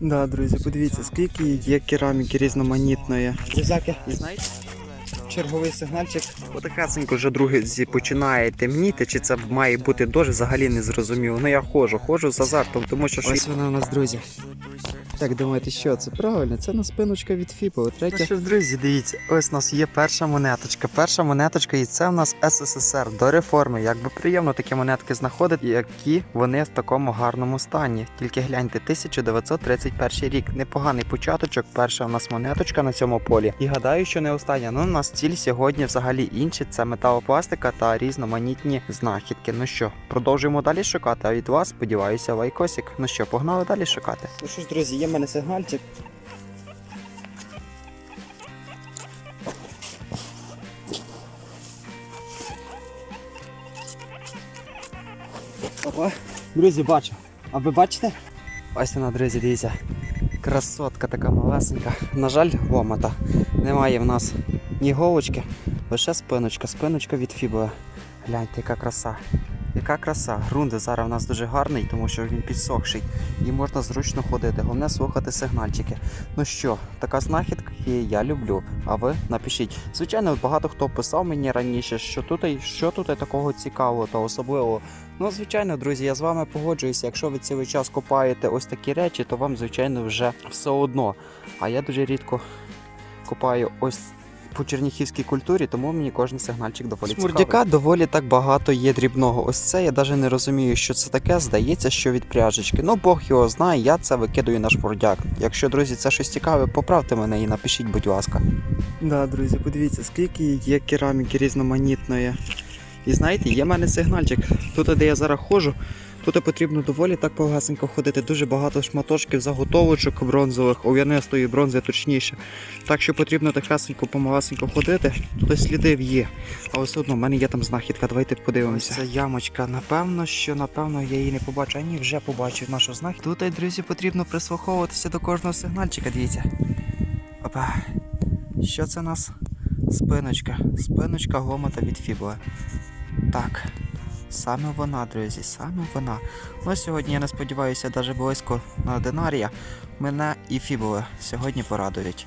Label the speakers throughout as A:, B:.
A: Да, друзі, подивіться, скільки є кераміки різноманітної.
B: Друзяки,
A: знаєте,
B: черговий сигнальчик.
A: отакасенько вже друге починає темніти, чи це має бути дощ, взагалі не зрозуміло. Ну я ходжу, ходжу з азартом, тому що
B: Ось вона у нас, друзі. Так думаєте, що це правильно? Це на спиночка від Фіпа.
A: Ну
B: Третя.
A: що ж, друзі, дивіться, ось у нас є перша монеточка. Перша монеточка, і це в нас СССР до реформи. Як би приємно такі монетки знаходити, які вони в такому гарному стані. Тільки гляньте, 1931 рік. Непоганий початочок. Перша у нас монеточка на цьому полі. І гадаю, що не остання. Ну, у нас ціль сьогодні взагалі інші. Це металопластика та різноманітні знахідки. Ну що, продовжуємо далі шукати. А від вас сподіваюся, лайкосик. Ну що, погнали далі шукати.
B: Ну що ж, друзі, є в мене сигнальчик. Опа. Друзі, бачу. А ви бачите?
A: Ось вона, друзі, дивіться. Красотка така малесенька. На жаль, ломата. Немає в нас ні голочки, лише спиночка. Спиночка від фібула. Гляньте, яка краса. Яка краса. Грунт зараз в нас дуже гарний, тому що він підсохший. І можна зручно ходити. Головне слухати сигнальчики. Ну що, така знахідка є, я люблю. А ви напишіть. Звичайно, багато хто писав мені раніше, що тут, що тут такого цікавого та особливого. Ну, звичайно, друзі, я з вами погоджуюся. Якщо ви цілий час копаєте ось такі речі, то вам, звичайно, вже все одно. А я дуже рідко копаю ось по черніхівській культурі, тому мені кожен сигнальчик доволі цікавий. Смурдяка доволі так багато є дрібного. Ось це я навіть не розумію, що це таке. Здається, що від пряжечки. Ну, Бог його знає, я це викидаю на шмурдяк. Якщо, друзі, це щось цікаве, поправте мене і напишіть, будь ласка. Да, друзі, подивіться, скільки є кераміки різноманітної. І знаєте, є в мене сигнальчик. Тут, де я зараз ходжу, тут потрібно доволі так погасенько ходити. Дуже багато шматочків заготовочок бронзових, ов'янистої бронзи точніше. Так що потрібно так гасенько помагасенько ходити. Тут слідів є. Але все одно в мене є там знахідка. Давайте подивимося. Це ямочка. Напевно, що напевно я її не побачу. А ні, вже побачив нашу знахідку. Тут, друзі, потрібно прислуховуватися до кожного сигнальчика. Дивіться. Опа. Що це у нас? Спиночка. Спиночка гомота від фібула. Так. Саме вона, друзі, саме вона. Ну, сьогодні я не сподіваюся, навіть близько на динарія. Мене і фібули сьогодні порадують.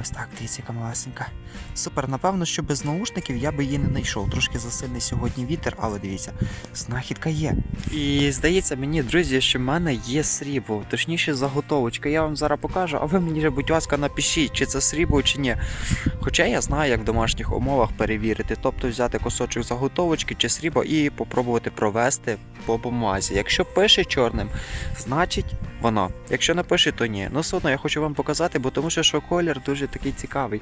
A: Ось так, дивіться, яка малесенька. Супер, напевно, що без наушників я би її не знайшов. Трошки засильний сьогодні вітер, але дивіться, знахідка є. І здається мені, друзі, що в мене є срібло, точніше заготовочка. Я вам зараз покажу, а ви мені, будь ласка, напишіть, чи це срібло, чи ні. Хоча я знаю, як в домашніх умовах перевірити, тобто взяти кусочок заготовочки чи срібла і попробувати провести по бумазі. Якщо пише чорним, значить воно. Якщо не пише, то ні. Ну все одно я хочу вам показати, бо тому що, що колір дуже такий цікавий.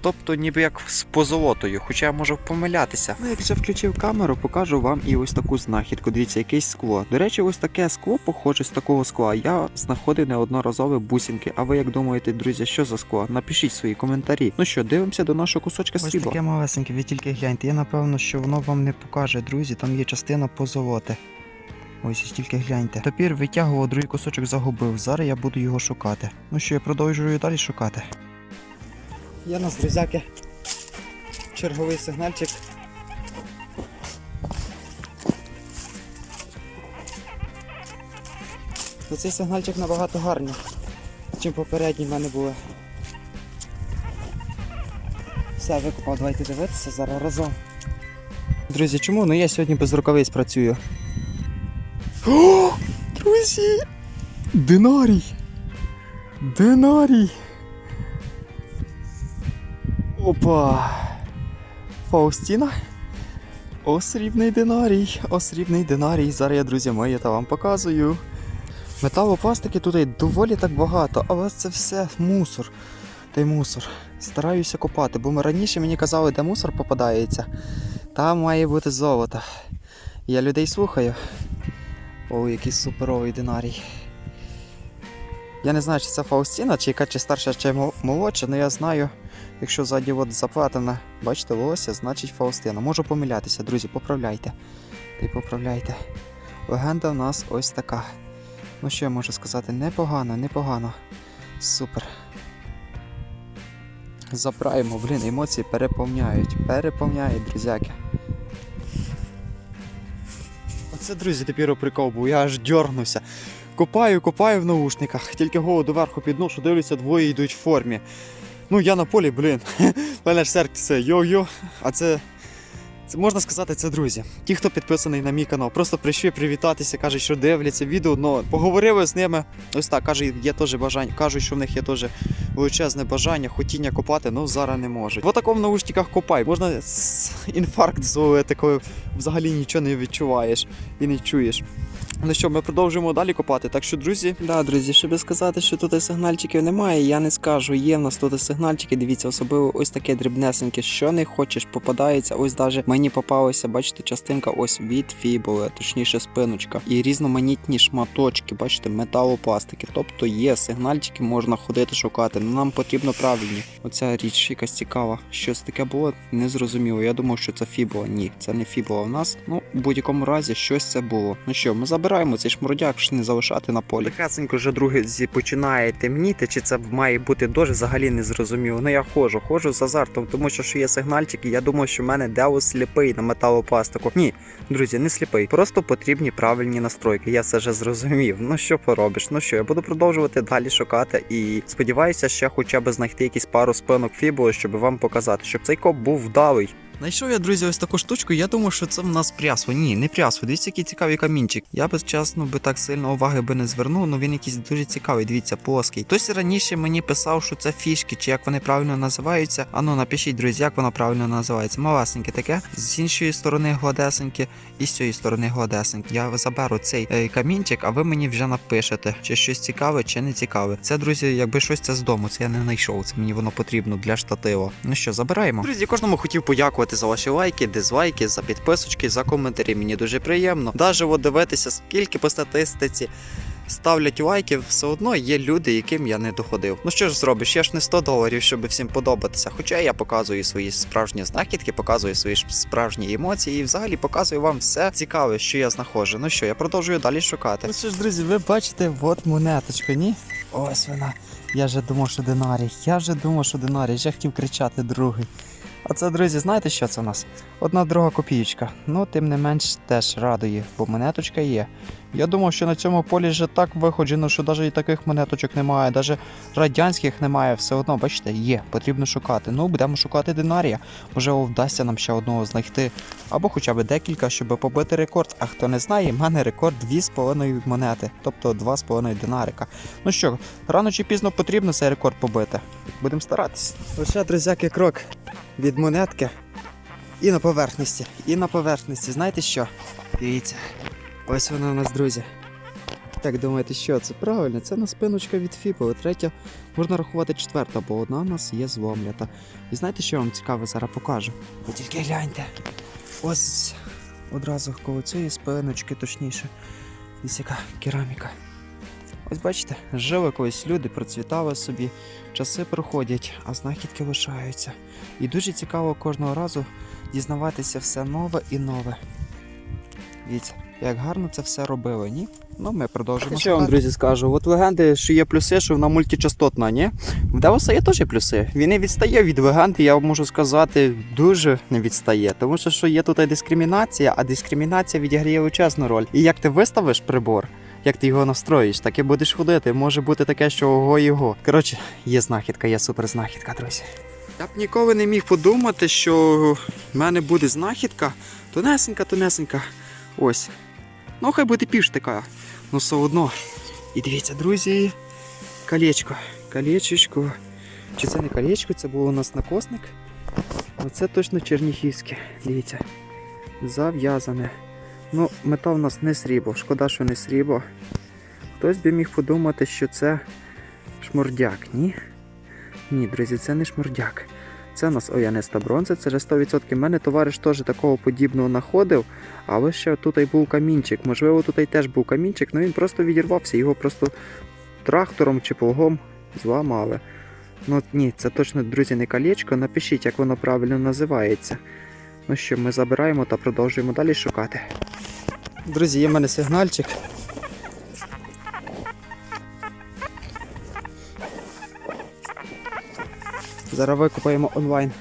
A: Тобто, ніби як з позолотою, хоча я можу помилятися. Ну, як вже включив камеру, покажу вам і ось таку знахідку. Дивіться, якесь скло. До речі, ось таке скло, похоже з такого скла. Я знаходив неодноразові бусинки. А ви як думаєте, друзі, що за скло? Напишіть свої коментарі. Ну що, дивимося до нашого кусочка
B: Ось таке
A: малесеньке, ви тільки гляньте. Я напевно, що воно вам не покаже, друзі. Там є частина позолоти. Ось тільки гляньте. Тепер витягував другий кусочок загубив. Зараз я буду його шукати. Ну що, я продовжую далі шукати.
B: У нас, друзяки. Черговий сигнальчик. Ну, Цей сигнальчик набагато гарний, чим попередні в мене були. Все, викопав, давайте дивитися зараз разом.
A: Друзі, чому? Ну я сьогодні без рукавиць працюю. О, друзі! Динарій! Динарій! Опа! Фаустіна? Осрібний динарій, осрібний динарій. Зараз я, друзі мої, та вам показую. Металопластики тут доволі так багато, але це все мусор. Та й мусор. Стараюся копати, бо ми раніше мені казали, де мусор попадається. Там має бути золото. Я людей слухаю. О, який суперовий динарій. Я не знаю, чи це Фаустіна, чи яка чи старша, чи молодша, але я знаю, якщо ззаді от заплатана, бачите, волосся, значить Фаустина. Можу помилятися, друзі, поправляйте. Й поправляйте. Легенда в нас ось така. Ну що я можу сказати? Непогано, непогано. Супер. Забираємо, блін, емоції переповняють. Переповняють, друзяки. Оце, друзі, тепер прикол був, я аж дьорнувся.
B: Копаю, копаю в наушниках. Тільки голову доверху підношу, дивлюся, двоє йдуть в формі. Ну, я на полі, блін. Мене ж серце йо-йо. А це. Це можна сказати, це друзі. Ті, хто підписаний на мій канал, просто прийшли привітатися, кажуть, що дивляться відео. Ну, поговорили з ними. Ось так, каже, є теж бажання. Кажуть, що в них є теж величезне бажання, хотіння копати, ну зараз не можуть. В такому наушниках копай. Можна інфаркт зловити, коли взагалі нічого не відчуваєш і не чуєш. Ну що, ми продовжуємо далі копати. Так що, друзі,
A: Да, друзі, щоб сказати, що тут сигнальчиків немає, я не скажу. Є в нас тут сигнальчики. Дивіться, особливо ось таке дрібнесеньке, що не хочеш, попадається. Ось даже мені попалася, бачите, частинка ось від фібули, точніше спиночка, і різноманітні шматочки, бачите, металопластики. Тобто є сигнальчики, можна ходити шукати. Ну нам потрібно правильні. Оця річ якась цікава. Щось таке було незрозуміло. Я думав, що це фібула. Ні, це не фібула в нас. Ну, в будь-якому разі, щось це було. Ну що, ми забираємо цей шмурдяк, ж не залишати на полі. Легесенько вже друзі починає темніти, чи це має бути дощ, взагалі не зрозуміло. Ну я ходжу, ходжу з азартом, тому що що є сигнальчики. Я думав, що в мене Деус сліпий на металопластику. Ні, друзі, не сліпий. Просто потрібні правильні настройки. Я це вже зрозумів. Ну що поробиш? Ну що, я буду продовжувати далі шукати і сподіваюся, ще хоча б знайти якісь пару спинок фібули, щоб вам показати, щоб цей коп був вдалий. Знайшов я, друзі, ось таку штучку. Я думав, що це в нас прясво. Ні, не прясво. Дивіться, який цікавий камінчик. Я би чесно би так сильно уваги би не звернув, але він якийсь дуже цікавий. Дивіться, плоский. Хтось раніше мені писав, що це фішки, чи як вони правильно називаються. Ану, напишіть, друзі, як воно правильно називається. Малесеньке таке. З іншої сторони гладесеньке, і з цієї сторони гладесеньке. Я заберу цей е, камінчик, а ви мені вже напишете, чи щось цікаве, чи не цікаве. Це, друзі, якби щось це з дому. Це я не знайшов. Це мені воно потрібно для штатива. Ну що, забираємо. Друзі, кожному хотів подякувати за ваші лайки, дизлайки, за підписочки, за коментарі. Мені дуже приємно. Даже дивитися, скільки по статистиці. Ставлять лайки, все одно є люди, яким я не доходив. Ну що ж зробиш? Я ж не 100 доларів, щоб всім подобатися. Хоча я показую свої справжні знахідки, показую свої справжні емоції і взагалі показую вам все цікаве, що я знаходжу. Ну що, я продовжую далі шукати.
B: Ну що ж, друзі, ви бачите, от монеточка, ні?
A: Ось вона. Я вже думав, що динарій. Я вже думав, що динарій. Я хотів кричати другий. А це, друзі, знаєте, що це у нас? Одна друга копієчка. Ну, тим не менш, теж радує, бо монеточка є. Я думав, що на цьому полі вже так виходжено, що навіть і таких монеточок немає, навіть радянських немає, все одно, бачите, є, потрібно шукати. Ну, будемо шукати динарія. Можливо, вдасться нам ще одного знайти, або хоча б декілька, щоб побити рекорд. А хто не знає, в мене рекорд 2,5 монети, тобто 2,5 динарика. Ну що, рано чи пізно потрібно цей рекорд побити. Будемо старатися. Лише, друзяки, крок від монетки і на поверхності. І на поверхності. Знаєте що? Дивіться. Ось вона у нас, друзі.
B: Так думаєте, що це правильно? Це на спиночка від Фібули. Третя можна рахувати четверта, бо одна у нас є зломлята. І знаєте, що я вам цікаве зараз покажу?
A: Ви тільки гляньте. Ось одразу коло цієї спиночки, точніше. Ось яка кераміка. Ось бачите, жили колись люди, процвітали собі, часи проходять, а знахідки лишаються. І дуже цікаво кожного разу дізнаватися все нове і нове. Дивіться, як гарно це все робили, ні? Ну, ми продовжимо.
B: Що я вам, друзі, скажу? От легенди, що є плюси, що вона мультичастотна, ні?
A: В Деуса є теж плюси. Він не відстає від легенди, я можу сказати, дуже не відстає. Тому що, що є тут і дискримінація, а дискримінація відіграє величезну роль. І як ти виставиш прибор, як ти його настроїш, так і будеш ходити. Може бути таке, що ого його. Коротше, є знахідка, є супер знахідка, друзі. Я б ніколи не міг подумати, що в мене буде знахідка тонесенька, тонесенька. Ось. Ну, хай буде піш така. Ну, все одно. І дивіться, друзі, колечко. Колечечко. Чи це не колечко, це був у нас накосник. Оце точно черніхівське. Дивіться. Зав'язане. Ну, метал у нас не срібло. Шкода, що не срібло. Хтось би міг подумати, що це шмурдяк, ні? Ні, друзі, це не шмурдяк. Це у нас ояниста бронза, це вже 100%. У мене товариш теж такого подібного знаходив, але ще тут і був камінчик. Можливо, тут і теж був камінчик, але він просто відірвався, його просто трактором чи плугом зламали. Ну ні, це точно, друзі, не колечко. Напишіть, як воно правильно називається. Ну що, ми забираємо та продовжуємо далі шукати. Друзі, є в мене сигнальчик. Зараз викупаємо онлайн.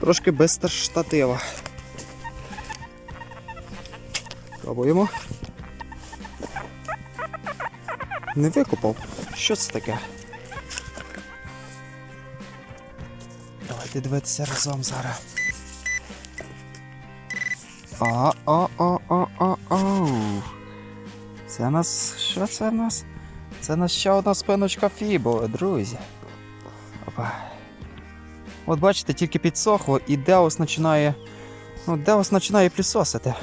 A: Трошки без штатива. Пробуємо. Не викопав. Що це таке? Давайте дивитися разом зараз. О, о, о, о, о, о. Це нас. Що це у нас? Це нас ще одна спиночка Фібо, друзі. Опа. От бачите, тільки підсохло і Деус починає. Ну, Деус починає плісосити.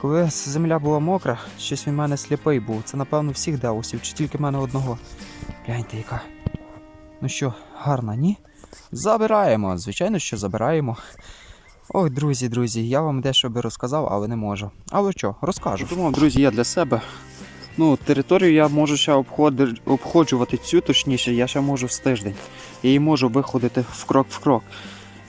A: Коли земля була мокра, щось він мене сліпий був. Це напевно всіх Деусів, чи тільки в мене одного. Гляньте яка. Ну що, гарна, ні? Забираємо, звичайно, що забираємо. Ой, друзі, друзі, я вам дещо би розказав, але не можу. Але що, розкажу.
B: Думав, друзі, я для себе. Ну, територію я можу ще обходжувати цю, точніше, я ще можу з тиждень. Я її можу виходити в крок в крок.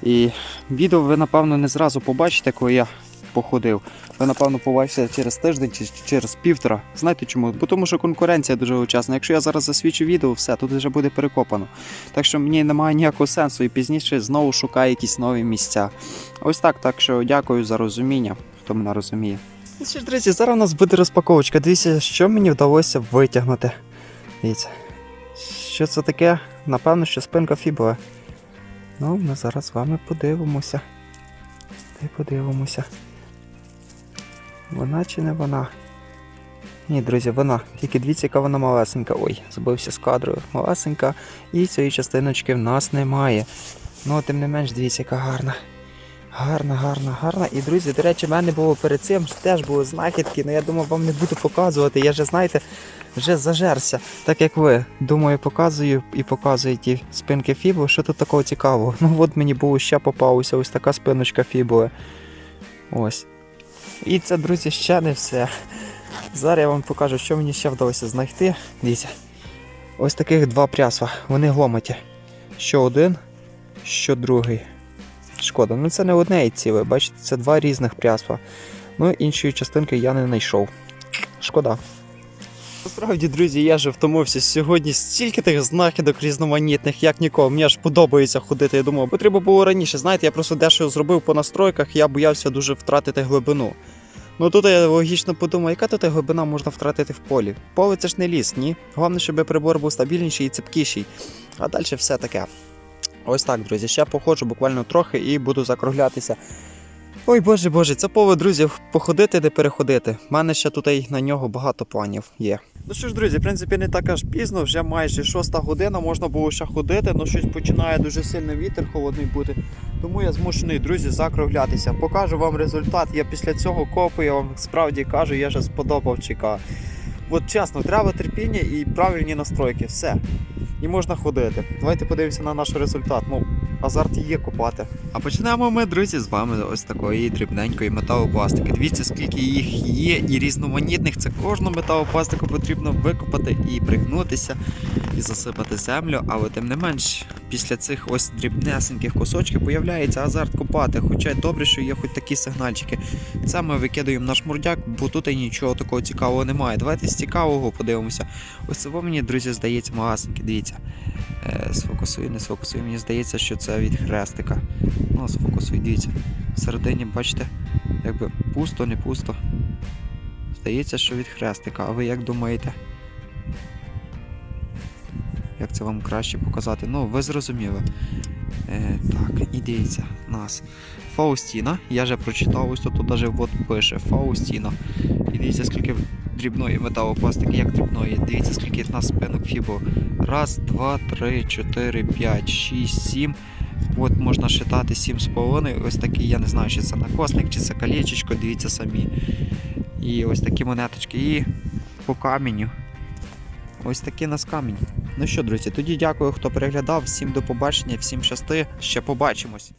B: І відео ви, напевно, не зразу побачите, коли я походив. Ви, напевно, побачите через тиждень чи через півтора. Знаєте чому? Бо тому що конкуренція дуже учасна. Якщо я зараз засвічу відео, все, тут вже буде перекопано. Так що мені немає ніякого сенсу і пізніше знову шукаю якісь нові місця. Ось так, так що дякую за розуміння, хто мене розуміє.
A: Ну що ж, друзі, зараз у нас буде розпаковочка. Дивіться, що мені вдалося витягнути. Дивіться. Що це таке? Напевно, що спинка фібова. Ну, ми зараз з вами подивимося. Та й подивимося. Вона чи не вона? Ні, друзі, вона. Тільки дивіться, яка вона малесенька. Ой, збився з кадру. Малесенька. І цієї частиночки в нас немає. Ну, тим не менш, дивіться, яка гарна. Гарна, гарна, гарна. І друзі, до речі, в мене було перед цим теж були знахідки, але я думав, вам не буду показувати. Я вже, знаєте, вже зажерся, так як ви. Думаю, показую і показую ті спинки фібу. Що тут такого цікавого? Ну от мені було ще попалося ось така спиночка фібули. Ось. І це, друзі, ще не все. Зараз я вам покажу, що мені ще вдалося знайти. Дивіться. Ось таких два прясла. Вони гломаті. Що один, що другий. Шкода, ну це не одне і ціле, бачите, це два різних прясла. Ну, іншої частинки я не знайшов. Шкода.
B: Насправді, друзі, я же втомився сьогодні стільки тих знахідок різноманітних, як ніколи. Мені аж подобається ходити. Я думав, потрібно було раніше. Знаєте, я просто дещо зробив по настройках, я боявся дуже втратити глибину. Ну тут я логічно подумав, яка тут глибина можна втратити в полі. Поле це ж не ліс, ні. Головне, щоб прибор був стабільніший і цепкіший. А далі все таке. Ось так, друзі. Ще походжу буквально трохи і буду закруглятися. Ой, боже боже, це поле, друзі, походити, не переходити. У мене ще тут і на нього багато планів є. Ну що ж, друзі, в принципі, не так аж пізно, вже майже шоста година, можна було ще ходити, але щось починає дуже сильно вітер холодний бути. Тому я змушений, друзі, закруглятися. Покажу вам результат. Я після цього копу, я вам справді кажу, я вже сподобав ЧК. От чесно, треба терпіння і правильні настройки. Все. І можна ходити. Давайте подивимося на наш результат. Ну, азарт є копати.
A: А почнемо ми, друзі, з вами ось такої дрібненької металопластики. Дивіться, скільки їх є, і різноманітних. Це кожну металопластику потрібно викопати і пригнутися, і засипати землю. Але тим не менш, після цих ось дрібнесеньких кусочків появляється азарт копати. Хоча добре, що є хоч такі сигнальчики. Це ми викидаємо наш мордяк, бо тут і нічого такого цікавого немає. Давайте з цікавого подивимося. Ось це мені, друзі, здається, малесеньке. Дивіться. Е, сфокусую, не сфокусую. Мені здається, що це від хрестика. Ну, сфокусуй, дивіться. Всередині, бачите, якби пусто, не пусто. Здається, що від хрестика. А ви як думаєте? Як це вам краще показати? Ну, ви зрозуміли. Е, так, і дивіться, нас. Фаустіна. Я вже прочитав, ось тут навіть от пише Фаустіна. І дивіться, скільки дрібної металопластики, як дрібної. Дивіться, скільки в нас спинок фібо. Раз, два, три, чотири, п'ять, шість, сім. От можна считати 7,5. Ось такий, я не знаю, чи це накосник, чи це колечечко, дивіться самі. І ось такі монеточки. І по каменю. Ось такий у нас камінь. Ну що, друзі, тоді дякую, хто переглядав. Всім до побачення, всім щасти. Ще побачимось.